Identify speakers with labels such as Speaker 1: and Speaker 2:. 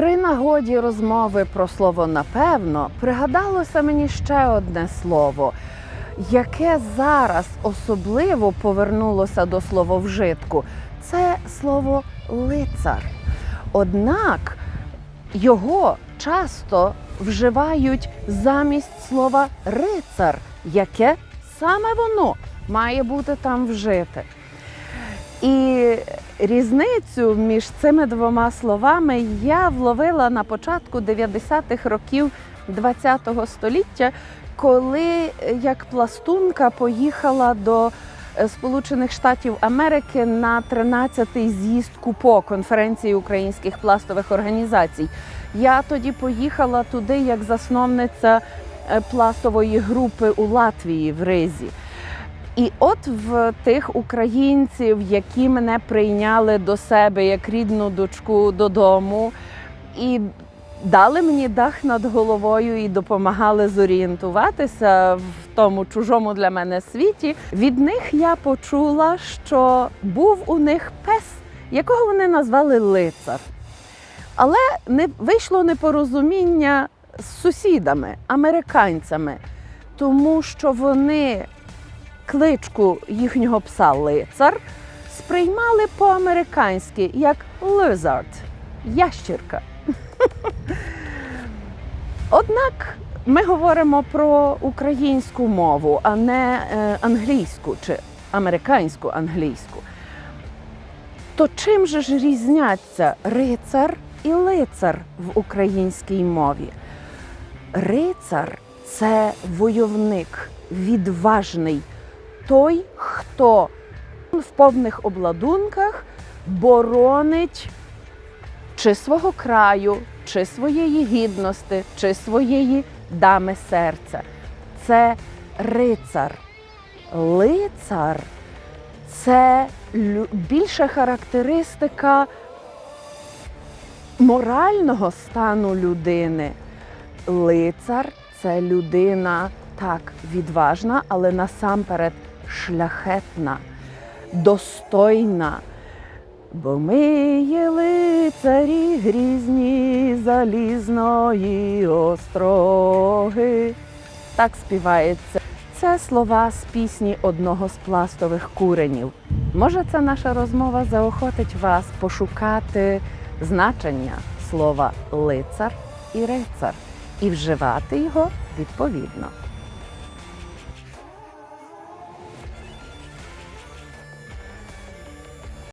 Speaker 1: нагоді розмови про слово напевно пригадалося мені ще одне слово, яке зараз особливо повернулося до слововжитку. Це слово лицар. Однак його часто вживають замість слова рицар, яке саме воно має бути там вжите. І різницю між цими двома словами я вловила на початку 90-х років ХХ століття, коли е, як пластунка поїхала до е, Сполучених Штатів Америки на 13-й з'їзд КУПО конференції українських пластових організацій. Я тоді поїхала туди як засновниця е, пластової групи у Латвії в Ризі. І от в тих українців, які мене прийняли до себе як рідну дочку додому, і дали мені дах над головою і допомагали зорієнтуватися в тому чужому для мене світі. Від них я почула, що був у них пес, якого вони назвали лицар. Але не вийшло непорозуміння з сусідами, американцями, тому що вони кличку їхнього пса лицар сприймали по-американськи як lizard – ящірка. Однак ми говоримо про українську мову, а не е, англійську чи американську англійську. То чим же ж різняться рицар і лицар в українській мові? Рицар це войовник, відважний, той, хто в повних обладунках боронить чи свого краю, чи своєї гідності, чи своєї дами серця. Це рицар. Лицар це більше характеристика морального стану людини. Лицар це людина так відважна, але насамперед шляхетна, достойна. Бо ми є лицарі грізні залізної остроги. Так співається. Це слова з пісні одного з пластових куренів. Може, ця наша розмова заохотить вас пошукати значення слова лицар і рицар і вживати його відповідно.